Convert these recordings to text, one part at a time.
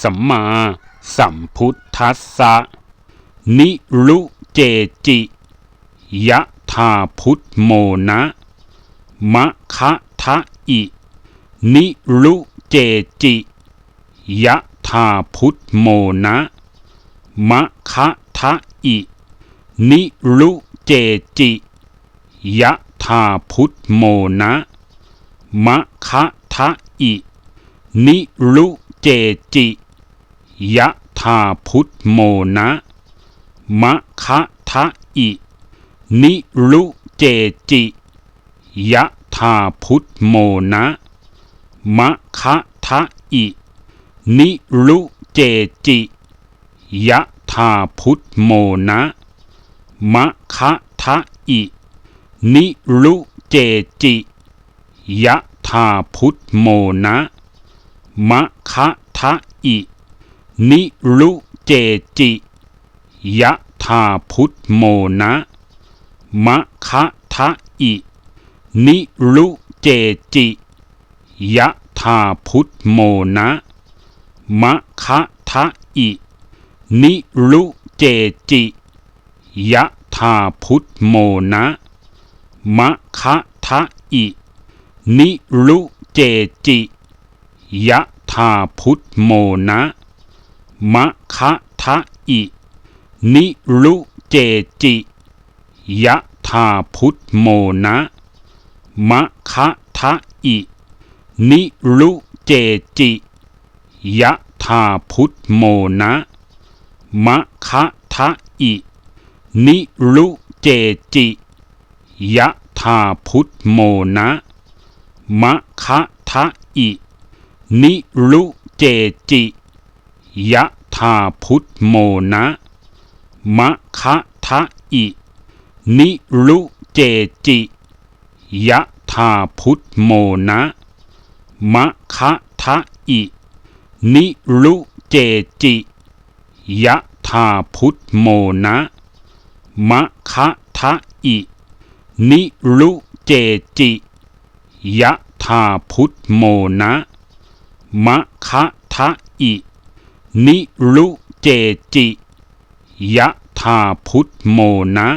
สัมมาสัมพุทธัสสะ นิรุเจจิ ยะธาพุทโมนะ มะคะทะอิ นิรุเจจิ ยะธาพุทโมนะ มะคะทะอิ นิรุเจจิ ยะธาพุทโมนะ มะคะทะอิ นิรุ เจจิยะธาพุทโมนะ มะคะทะอิ นิรุเจจิยะธาพุทโมนะ มะคะทะอิ นิรุเจจิยะธาพุทโมนะ มะคะทะอิ นิรุเจจิยะธาพุทโมนะ มะคะทะอิ นิรุเจจิ ยะธาพุทโมนะ มะคะทะอิ นิรุเจจิ ยะธาพุทโมนะ มะคะทะอิ นิรุเจจิ ยะธาพุทโมนะ มะคะทะอิ นิรุเจจิ ยะธาพุทโมนะ มะคะทะอิ นิรุเจจิ ยะธาพุทโมนะ มะคะทะอิ นิรุเจจิ ยะธาพุทโมนะ มะคะทะอิ นิรุเจจิ ยะธาพุทโมนะ มะคะทะอิ นิรุเจจิ ยะธาพุทโมนะ มะคะทะอิ นิรุเจจิ ยะธาพุทโมนะ มะคะทะอิ นิรุเจจิ ยะธาพุทโมนะ มะคะทะอิ นิรุเจจิ ยะธาพุทโมนะ มะคะทะอิ นิรุเจจิ ยะธาพุทโมนะ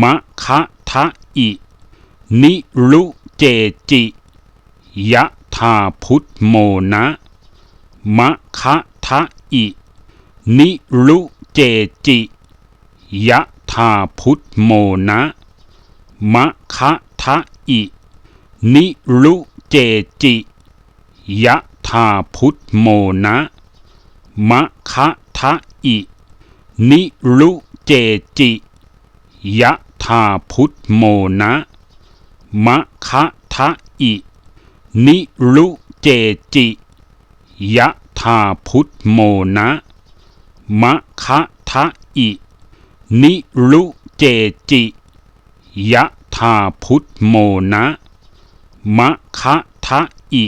มะคะทะอิ นิรุเจจิ ยะธาพุทโมนะ มะคะทะอิ นิรุเจจิ ยะธาพุทโมนะ มะคะทะอิ นิรุเจจิ ยะธาพุทโมนะ มะคะทะอิ นิรุเจจิ ยะธาพุทโมนะ มะคะทะอิ นิรุเจจิ ยะธาพุทโมนะ มะคะทะอิ นิรุเจจิ ยะธาพุทโมนะ มะคะทะอิ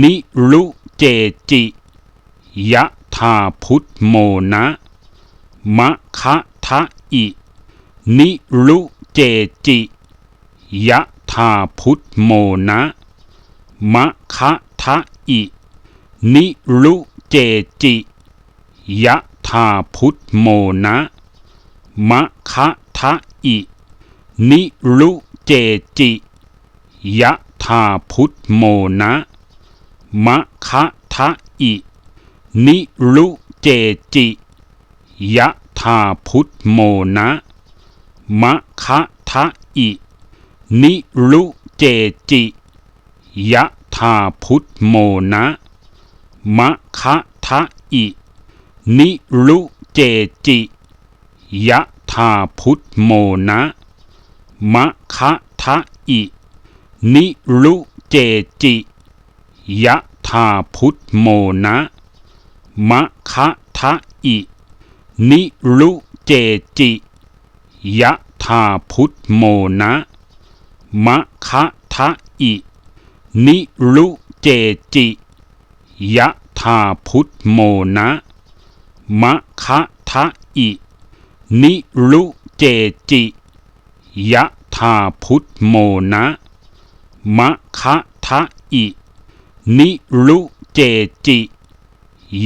นิรุเจจิ ยะธาพุทโมนะ มะคะทะอิ นิรุเจจิ ยะธาพุทโมนะ มะคะทะอิ นิรุเจจิ ยะธาพุทโมนะ มะคะทะอิ นิรุเจจิ ยะธาพุทโมนะ มะคะทะอิ นิรุเจจิ ยะธาพุทโมนะ มะคะทะอิ นิรุเจจิ ยะธาพุทโมนะ มะคะทะอิ นิรุเจจิ ยะธาพุทโมนะ มะคะทะอิ นิรุเจจิ ยะธาพุทโมนะ มะคะทะอิ นิรุเจจิ ยะธาพุทโมนะ มะคะทะอิ นิรุเจจิ ยะธาพุทโมนะ มะคะทะอิ นิรุเจจิ ยะธาพุทโมนะ มะคะทะอิ นิรุเจจิ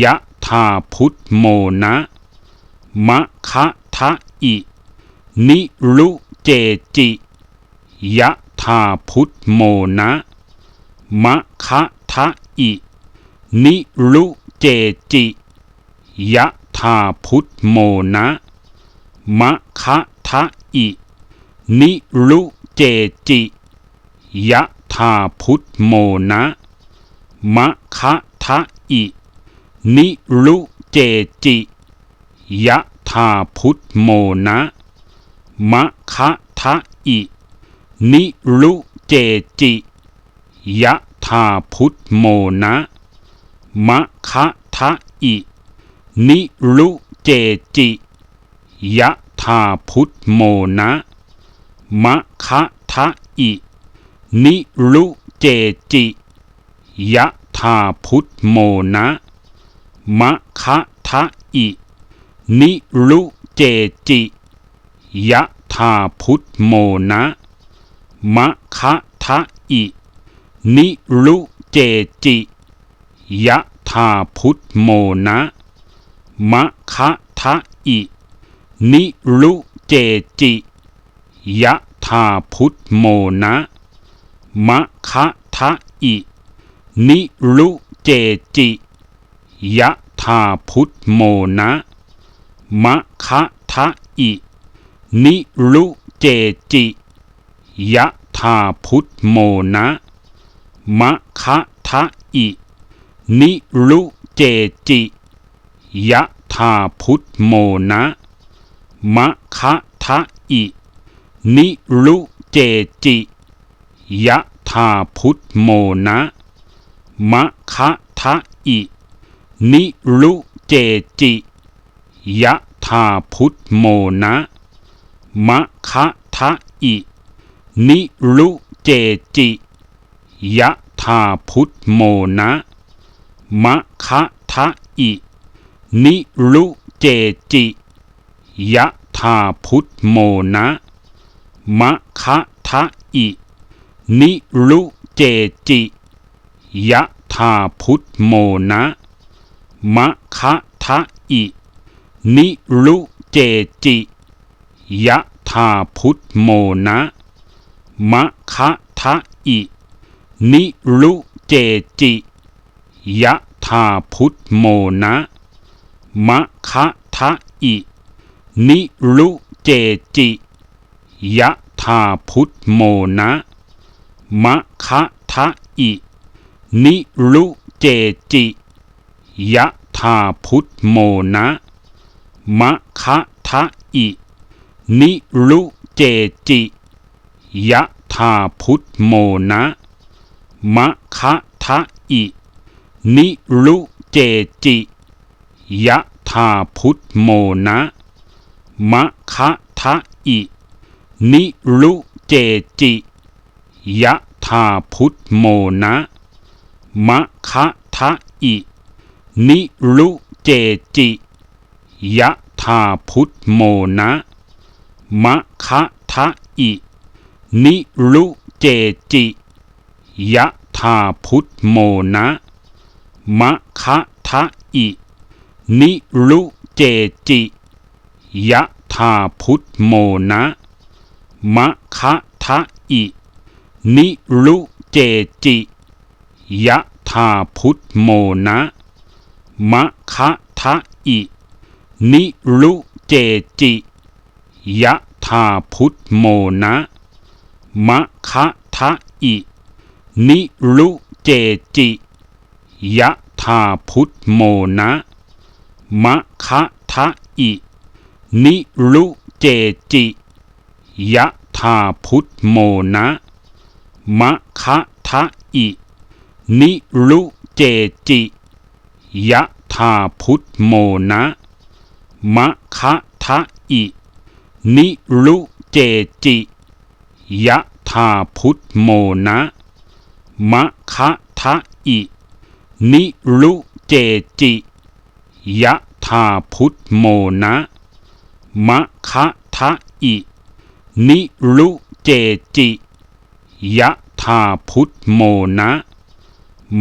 ยะธาพุทโมนะมะคะทะอิ นิรุเจจิยะธาพุทโมนะมะคะทะอิ นิรุเจจิยะธาพุทโมนะมะคะทะอิ นิรุเจจิยะธาพุทโมนะ มะคะทะอิ นิรุเจจิ ยะธาพุทโมนะ มะคะทะอิ นิรุเจจิ ยะธาพุทโมนะ มะคะทะอิ นิรุเจจิ ยะธาพุทโมนะ มะคะทะอิ นิรุเจจิ ยะ ธาพุทโมนะ มะคะทะอิ นิรุเจจิ ยะธาพุทโมนะ มะคะทะอิ นิรุเจจิ ยะธาพุทโมนะ มะคะทะอิ นิรุเจจิ ยะธาพุทโมนะ มะคะทะอิ นิรุเจจิ ยะธาพุทโมนะ มะคะทะอิ นิรุเจจิ ยะธาพุทโมนะ มะคะทะอิ นิรุเจจิ ยะธาพุทโมนะ มะคะทะอิ นิรุเจจิ ยะธาพุทโมนะ มะคะทะอิ นิรุเจจิ ยะธาพุทโมนะ มะคะทะอิ นิรุเจจิ ยะธาพุทโมนะ มะคะทะอิ นิรุเจจิ ยะธาพุทโมนะ มะคะทะอิ นิรุเจจิ ยะธาพุทโมนะ มะคะทะอิ นิรุเจจิ ยะธาพุทโมนะ มะคะทะอิ นิรุเจจิ ยะธาพุทโมนะ มะคะทะอิ นิรุเจจิ ยะธาพุทโมนะ มะคะทะอิ นิรุเจจิยะธาพุทโมนะมะคะทะอินิรุเจจิยะธาพุทโมนะมะคะทะอินิรุเจจิยะธาพุทโมนะมะคะทะอินิรุเจจิยะธาพุทโมนะ มะคะทะอิ นิรุเจจิ ยะธาพุทโมนะ มะคะทะอิ นิรุเจจิ ยะธาพุทโมนะ มะคะทะอิ นิรุเจจิ ยะธาพุทโมนะ มะคะทะอิ นิรุเจจิ ยะธาพุทโมนะ มะคะทะอิ นิรุเจจิ ยะธาพุทโมนะ มะคะทะอิ นิรุเจจิ ยะธาพุทโมนะ มะคะทะอิ นิรุเจจิ ยะธาพุทโมนะ มะคะทะอิ นิรุเจจจิ ยะธาพุทโมนะ มะคะทะอิ นิรุเจจิ ยะธาพุทโมนะ มะคะทะอิ นิรุเจจิ ยะธาพุทโมนะ มะคะทะอิ นิรุเจจิ ยะธาพุทโมนะ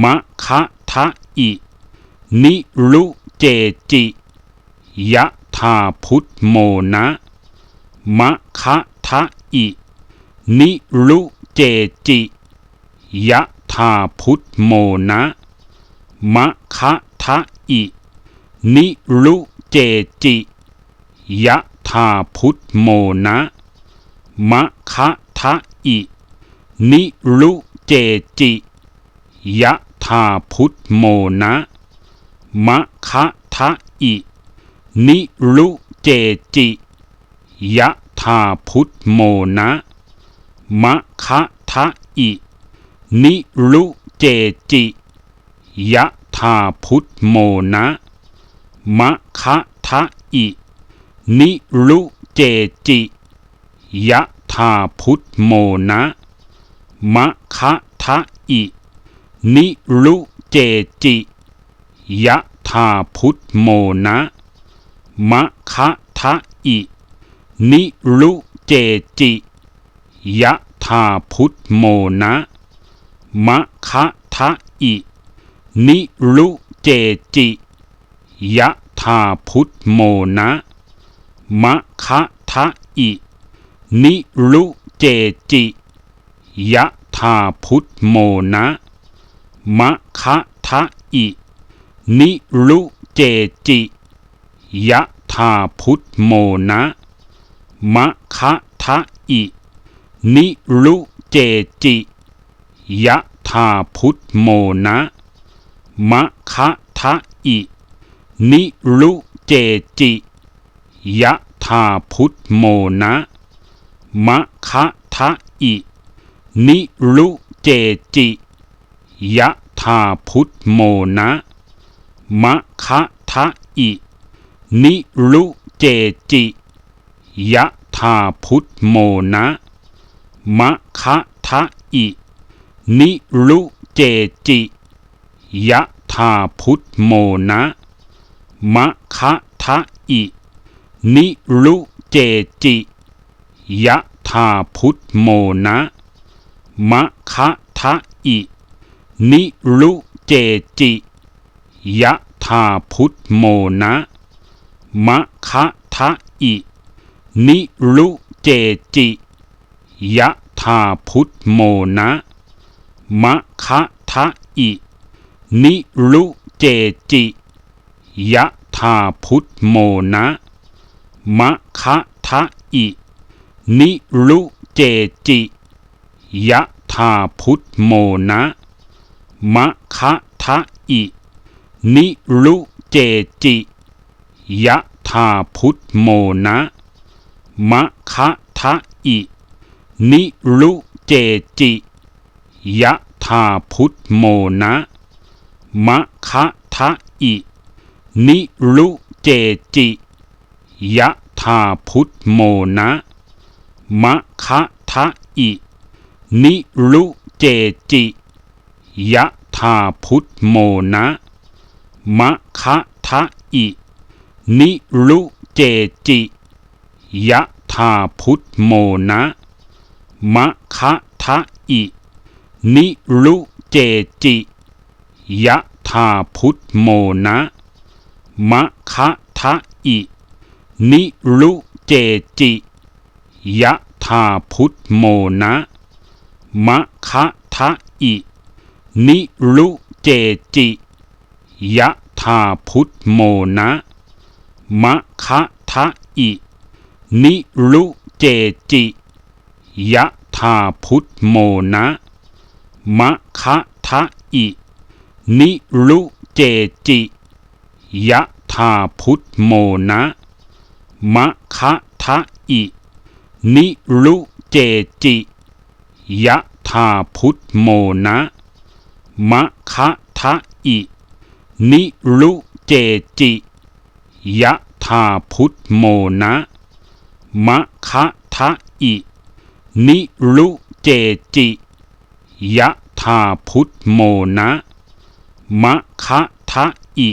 มะคะทะอิ นิรุเจจิ ยะธาพุทโมนะ มะคะทะอิ นิรุเจจิ ยะธาพุทโมนะ มะคะทะอิ นิรุเจจิ ยะธาพุทโมนะ มะคะทะอิ นิรุเจจิ ยะธาพุทโมนะ มะคะทะอิ นิรุเจจิ ยะธาพุทโมนะ มะคะทะอิ นิรุเจจิ ยะธาพุทโมนะ มะคะทะอิ นิรุเจจิ ยะธาพุทโมนะ มะคะทะอิ นิรุเจจิ ยะธาพุทโมนะ มะคะทะอิ นิรุเจจิ ยะธาพุทโมนะ มะคะทะอิ นิรุเจจิ ยะธาพุทโมนะ มะคะทะอิ นิรุเจจิ ยะธาพุทโมนะ มะคะทะอิ นิรุเจจิ ยะธาพุทโมนะ มะคะทะอิ นิรุเจจิ ยะธาพุทโมนะ มะคะทะอิ นิรุเจจิ ยะธาพุทโมนะ มะคะทะอิ นิรุเจจิ ยะธาพุทโมนะ มะคะทะอิ นิรุเจจิ ยะธาพุทโมนะ มะคะทะอิ นิรุเจจิ ยะธาพุทโมนะ มะคะทะอิ นิรุเจจิ ยะธาพุทโมนะ มะคะทะอิ นิรุเจจิยะธาพุทโมนะมะคะทะอิ นิรุเจจิยะธาพุทโมนะมะคะทะอิ นิรุเจจิยะธาพุทโมนะมะคะทะอิ นิรุเจจิยะธาพุทโมนะ มะคะทะอิ นิรุเจจิ ยะธาพุทโมนะ มะคะทะอิ นิรุเจจิ ยะธาพุทโมนะ มะคะทะอิ นิรุเจจิ ยะธาพุทโมนะ มะคะทะอิ นิรุเจจิ ยะ ธาพุทโมนะ มะคะทะอิ นิรุเจจิ ยะธาพุทโมนะ มะคะทะอิ นิรุเจจิ ยะธาพุทโมนะ มะคะทะอิ นิรุเจจิ ยะธาพุทโมนะ มะคะทะอิ นิรุเจจิ ยะธาพุทโมนะ มะคะทะอิ นิรุเจจิ ยะธาพุทโมนะ มะคะทะอิ นิรุเจจิ ยะธาพุทโมนะ มะคะทะอิ นิรุเจจิ ยะธาพุทโมนะ มะคะทะอิ นิรุเจจิ ยะธาพุทโมนะ มะคะทะอิ นิรุเจจิ ยะธาพุทโมนะ มะคะทะอิ